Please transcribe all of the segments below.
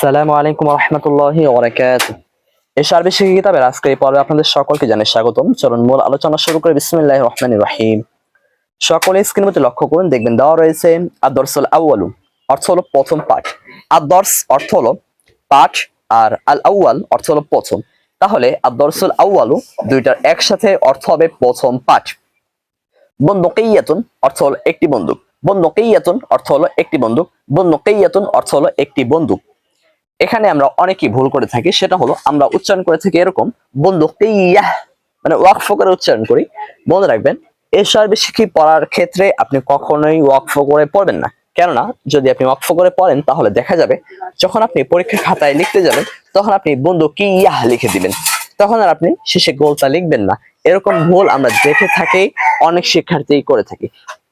আসসালামু আলাইকুম রহমতুল্লাহি ওবরাকাত এই সার্বিক শিক্ষা কিতাবের আজকে এই পর্বে আপনাদের সকলকে জানাই স্বাগতম। চলুন মূল আলোচনা শুরু করে। বিসমিল্লাহির রহমানির রহিম। সকলে স্ক্রিন মধ্যে লক্ষ্য করুন, দেখবেন দেওয়া রয়েছে আদর্সুল আউয়ালু, অর্থ হলো প্রথম পাঠ। আদর্স অর্থ হলো পাঠ আর আল আউয়াল অর্থ হলো প্রথম। তাহলে আদর্সুল আউয়ালু দুইটার একসাথে অর্থ হবে প্রথম পাঠ। বন্দুকিয়াতুন অর্থ হলো একটি বন্দুক। বন্দুকিয়াতুন অর্থ হলো একটি বন্দুক। বন্দুকিয়াতুন অর্থ হলো একটি বন্দুক। এখানে আমরা অনেকেই ভুল করে থাকি, সেটা হলো আমরা উচ্চারণ করে থাকি এরকম বন্দুকিয়াহ মানে ওয়াকফ করে উচ্চারণ করি। মনে রাখবেন এই সার্বি শিখি পড়ার ক্ষেত্রে আপনি কখনোই ওয়াকফ করে পড়বেন না। কেননা, যদি আপনি ওয়াকফ করে পড়েন, তাহলে দেখা যাবে, যখন আপনি পরীক্ষার খাতায় লিখতে যাবেন, তখন আপনি বন্দুকিয়াহ লিখে দিবেন। তখন আর আপনি শেষে গোলটা লিখবেন না। এরকম ভুল আমরা দেখে থাকি, অনেক শিক্ষার্থী করে থাকি।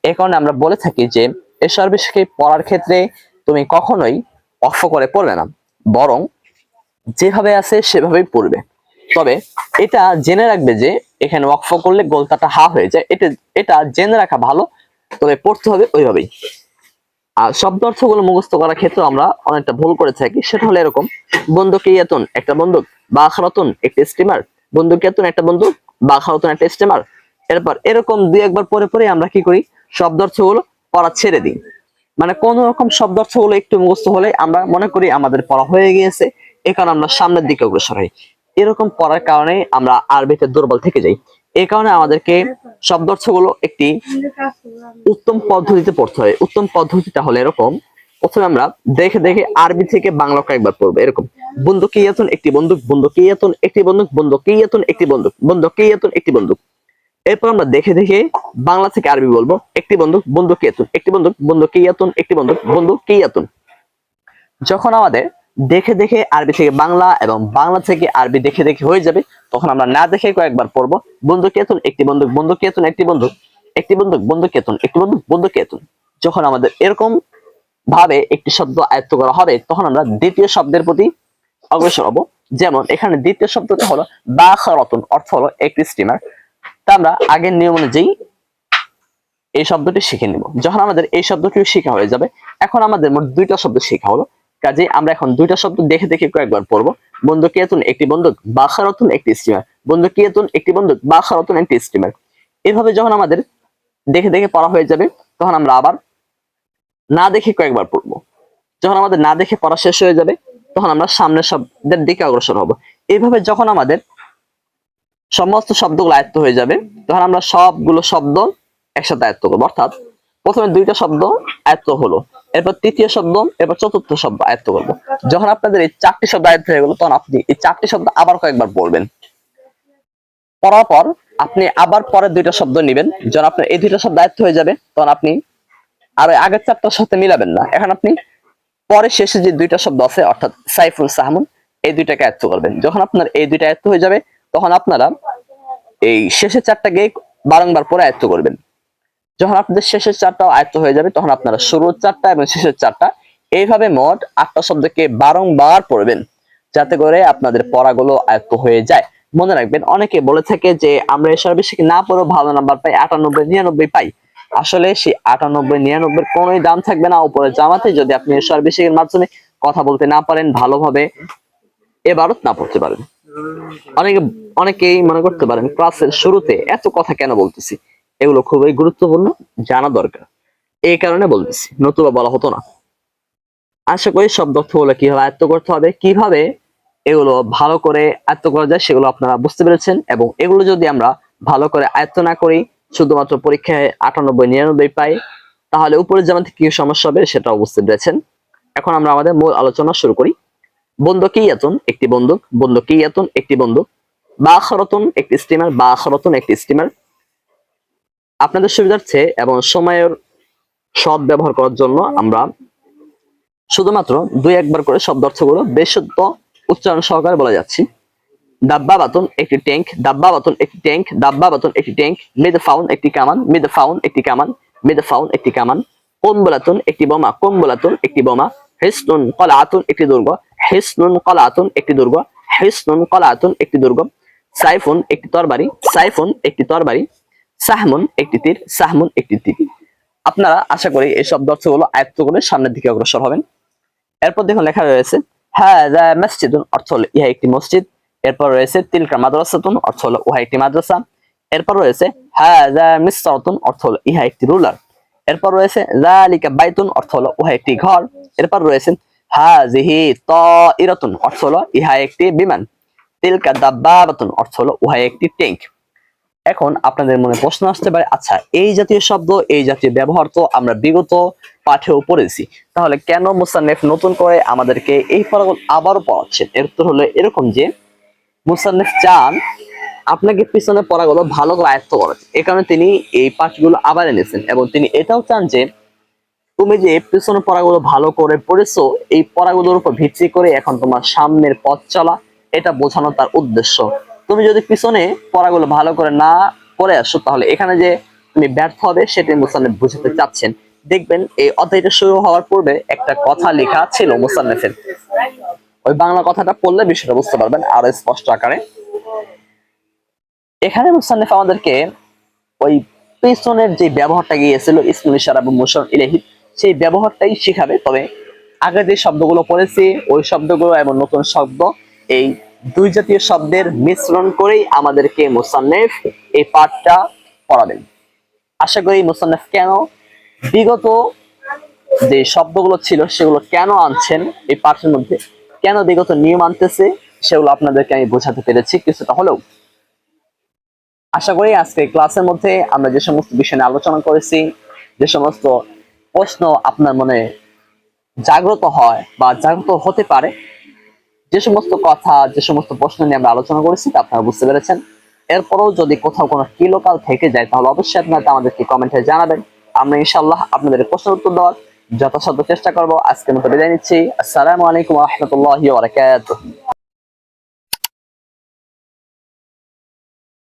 এ কারণে আমরা বলে থাকি যে এ সার্বি শিখি পড়ার ক্ষেত্রে তুমি কখনোই অক্ষ করে পড়বে না। বরং যেভাবে আছে সেভাবেই পড়বে। তবে এটা জেনে রাখবে যে এখানে ওয়াকফ করলে গোলতাটা হা হয়ে যায়। এটা এটা জেনে রাখা ভালো, তবে পড়তে হবে ওইভাবেই। আর শব্দ অর্থগুলো মুখস্থ করার ক্ষেত্রে আমরা অনেকটা ভুল করে থাকি। সেটা হলো এরকম, বন্দুক ইয়াতুন একটা বন্দুক, বা খারাতুন একটা স্টিমার। বন্দুক ইয়াতুন একটা বন্দুক, বা খারাতুন একটা স্টিমার। এরপর এরকম দুই একবার পরে পরে আমরা কি করি? শব্দ অর্থগুলো পড়া ছেড়ে দিই। মানে কোন রকম শব্দ অর্থ হলো একটু মুখস্থ হলে আমরা মনে করি আমাদের পড়া হয়ে গিয়েছে। এ কারণে আমরা সামনের দিকে অগ্রসর হই। এরকম পড়ার কারণে আমরা আরবিতে দুর্বল থেকে যাই। এই কারণে আমাদেরকে শব্দ অর্থগুলো একটি উত্তম পদ্ধতিতে পড়তে হয়। উত্তম পদ্ধতিটা হলো এরকম, প্রথমে আমরা দেখে দেখে আরবি থেকে বাংলা কয়েকবার পড়ব। এরকম বন্দুকিয়াতুন একটি বন্দুক বন্দুকিয়াতুন একটি বন্দুক বন্দুকিয়াতুন একটি বন্দুক বন্দুকিয়াতুন একটি বন্দুক। এরপর আমরা দেখে দেখে বাংলা থেকে আরবি বলব। একটি বন্ধু বন্দুক কিয়াতুন একটি বন্ধু বন্দুক কিয়াতুন একটি বন্দুক বন্দুক কিয়াতুন যখন আমাদের দেখে দেখে আরবি থেকে বাংলা এবং বাংলা থেকে আরবি দেখে দেখে হয়ে যাবে, তখন আমরা না দেখে কয়েকবার পড়ব, বন্দুক কিয়াতুন একটি বন্দুক বন্দুক কিয়াতুন একটি বন্দুক একটি বন্দুক বন্দুক কিয়াতুন একটি বন্দুক বন্দুক কিয়াতুন যখন আমাদের এরকম ভাবে একটি শব্দ আয়ত্ত করা হবে, তখন আমরা দ্বিতীয় শব্দের প্রতি অগ্রসর হব। যেমন এখানে দ্বিতীয় শব্দটা হলো বা খরতন অর্থ হলো একটি স্টিমার তা আমরা আগের নিয়ম অনুযায়ী এই শব্দটি শিখে নিব। যখন আমাদের এই শব্দটি শেখা হয়ে যাবে, এখন আমাদের মোট দুইটা শব্দ শেখা হলো। কাজে আমরা এখন দুইটা শব্দ দেখে দেখে কয়েকবার পড়ব। বন্ধু কিয়াতুন, একটি বন্দুক বাখারতুন, একটি স্টিমার বন্ধু কিয়াতুন, একটি বন্দুক বাখারতুন, একটি স্টিমার এভাবে যখন আমাদের দেখে দেখে পড়া হয়ে যাবে, তখন আমরা আবার না দেখে কয়েকবার পড়ব। যখন আমাদের না দেখে পড়া শেষ হয়ে যাবে, তখন আমরা সামনের শব্দের দিকে অগ্রসর হব। এইভাবে যখন আমাদের সমস্ত শব্দগুলো আয়ত্ত হয়ে যাবে। তখন আমরা সবগুলো শব্দ একসাথে আয়ত্ত করব। অর্থাৎ প্রথমে দুইটা শব্দ আয়ত্ত হলো, এরপর তৃতীয় শব্দ, এরপর চতুর্থ শব্দ আয়ত্ত করব। যখন আপনাদের এই চারটি শব্দ আয়ত্ত হয়ে গেলো, তখন আপনি এই চারটি শব্দ আবার কয়েকবার পড়বেন পড়ার পর আপনি আবার পরের দুইটা শব্দ নেবেন। যখন আপনার এই দুইটা শব্দ আয়ত্ত হয়ে যাবে, তখন আপনি আর আগের চারটার সাথে মিলাবেন না। এখন আপনি পরে শেষে যে দুইটা শব্দ আছে, অর্থাৎ সাইফুল সাহমুন, এই দুইটাকে আয়ত্ত করবেন। যখন আপনার এই দুইটা আয়ত্ত হয়ে যাবে তখন আপনারা এই শেষের চারটাকে বারংবার পরে আয়ত্ত করবেন। যখন আপনাদের শেষের চারটাও আয়ত্ত হয়ে যাবে, তখন আপনারা শুরুর চারটা এবং শেষের চারটা এইভাবে মোট আটটা শব্দকে বারংবার পড়বেন, যাতে করে আপনাদের পড়াগুলো আয়ত্ত হয়ে যায়। মনে রাখবেন, অনেকে বলে থাকে যে, আমরা এসব বেশি না পড়েও ভালো নাম্বার পাই, আটানব্বই, নিরানব্বই পাই। আসলে সেই আটানব্বই, নিরানব্বই কোনোই দাম থাকবে না উপরে জামাতে, যদি আপনি এসব বেশির মাধ্যমে কথা বলতে না পারেন, ভালোভাবে এবারও না পড়তে পারেন। অনেকে অনেকেই মনে করতে পারেন ক্লাসের শুরুতে এত কথা কেন বলতেছি? এগুলো খুবই গুরুত্বপূর্ণ, জানা দরকার। এই কারণে বলতেছি, নতুবা বলা হতো না। আশা করি সব তথ্যগুলো কীভাবে আয়ত্ত করতে হবে, কীভাবে এগুলো ভালো করে আয়ত্ত করা যায় সেগুলো আপনারা বুঝতে পেরেছেন এবং এগুলো যদি আমরা ভালো করে আয়ত্ত না করি, শুধুমাত্র পরীক্ষায় আটানব্বই নিরানব্বই পাই, তাহলে উপরের জামাতে কি সমস্যা হবে সেটাও বুঝতে পেরেছেন। এখন আমরা আমাদের মূল আলোচনা শুরু করি। বন্দুকিয়াতুন একটি বন্দুক বন্দুকিয়াতুন একটি বন্দুক। বাখরতুন একটি স্টিমার, বা বাখরতুন একটি স্টিমার। আপনাদের সুবিধার্থে এবং সময়ের সৎ ব্যবহার করার জন্য আমরা শুধুমাত্র দুই একবার করে শব্দ অর্থগুলো বেশুদ্ধ উচ্চারণ সহকারে বলা যাচ্ছি। দাব্বা বাতন, একটি ট্যাঙ্ক দাব্বা বাতন, একটি ট্যাঙ্ক দাব্বা বাতন, একটি ট্যাঙ্ক মেদ ফাউন, একটি কামান, মেদ ফাউন, একটি কামান, মেদ ফাউন, একটি কামান। কোম্বলাতুন, একটি বোমা, কোম্বলাতুন, একটি বোমা। হিসনুন কলাতুন একটি দুর্গ, হিসনুন কলাতুন একটি দুর্গ, হিসনুন কলাতুন একটি দুর্গ, সাইফুন একটি তরবারি, সাইফুন একটি তরবারি, সাহমুন একটি তীর, সাহমুন একটি তীর। আপনারা আশা করি এই শব্দ অর্থগুলো আয়ত্ত করে সামনের দিকে অগ্রসর হবেন। এরপর দেখুন লেখা রয়েছে, হাযা মসজিদুন অর্থ হলো ইহা একটি মসজিদ। এরপর রয়েছে, তিলকা মাদ্রাসাতুন অর্থ হলো উহা একটি মাদ্রাসা। এরপর রয়েছে হ্যাঁ মিসরাতুন অর্থ হলো ইহা একটি রুলার। এরপর রয়েছে, যালিকা বাইতুন অর্থ হলো উহা একটি ঘর। এরপর রয়েছেন রয়েছে হাযিহি তাইরাতুন, অর্থ হলো ইহা একটি বিমান। তিলকা দাব্বাবাতুন, অর্থ হলো উহা একটি ট্যাঙ্ক এখন আপনাদের মনে প্রশ্ন আসতে পারে আচ্ছা এই জাতীয় শব্দ, এই জাতীয় ব্যবহার তো আমরা বিগত পাঠেও পড়েছি। তাহলে কেন মুসান্নেফ নতুন করে আমাদেরকে এই ফলাফল আবারও পড়াচ্ছেন? এর উত্তর হলো এরকম যে, মুসান্নেফ চান, আপনাকে পিছনে পড়াগুলো ভালো করে আয়ত্ত করেন এ কারণে তিনি এই পাঠগুলো আবার এনেছেন এবং তিনি এটাও চান যে তুমি যে পিছনে পড়াগুলো ভালো করে পড়েছো, এই পড়াগুলোর উপর ভিত্তি করে এখন তোমার সামনের পথ চলা, এটা বোঝানো তার উদ্দেশ্য। তুমি যদি পিছনে পড়াগুলো ভালো করে না পড়ে আসো, তাহলে এখানে যে তুমি ব্যর্থ হবে সেটাই মুসান্নেফ বুঝাতে চাচ্ছেন। দেখবেন, এই অধ্যায়টা শুরু হওয়ার পূর্বে একটা কথা লেখা ছিল মুসান্নেফের। ওই বাংলা কথাটা পড়লে বিষয়টা বুঝতে পারবেন আরও স্পষ্ট আকারে। এখানে মুসান্নেফ আমাদেরকে ওই পিছনের যে ব্যবহারটা গিয়েছিল ইসমুল ইশারা এবং মুশার ইলাহি সেই ব্যবহারটাই শিখাবে। তবে আগে যে শব্দগুলো পড়েছি, ওই শব্দগুলো এবং নতুন শব্দ, এই দুই জাতীয় শব্দের মিশ্রণ করেই আমাদেরকে মুসান্নেফ এই পাঠটা পড়াবেন। আশা করি মুসান্নেফ কেন বিগত যে শব্দগুলো ছিল, সেগুলো কেন আনছেন, এই পাঠের মধ্যে কেন বিগত নিয়ম আনতেছে, সেগুলো আপনাদেরকে আমি বোঝাতে পেরেছি কিছুটা হলেও। আশা করি আজকে ক্লাসের মধ্যে আমরা যে সমস্ত বিষয় নিয়ে আলোচনা করেছি, যে সমস্ত প্রশ্ন আপনার মনে জাগ্রত হয় বা জাগ্রত হতে পারে? যে সমস্ত কথা, যে সমস্ত প্রশ্ন নিয়ে আমরা আলোচনা করেছি তা আপনারা বুঝতে পেরেছেন। এরপরেও যদি কোথাও কোনো কিলোকাল থেকে যায়, তাহলে অবশ্যই আপনারা আমাদেরকে কমেন্টে জানাবেন। আমরা ইনশাল্লাহ আপনাদের প্রশ্নের উত্তর দেওয়ার যথাসাধ্য চেষ্টা করব। আজকের মতো বিদায় নিচ্ছি। আসসালামু আলাইকুম রহমতুল্লাহ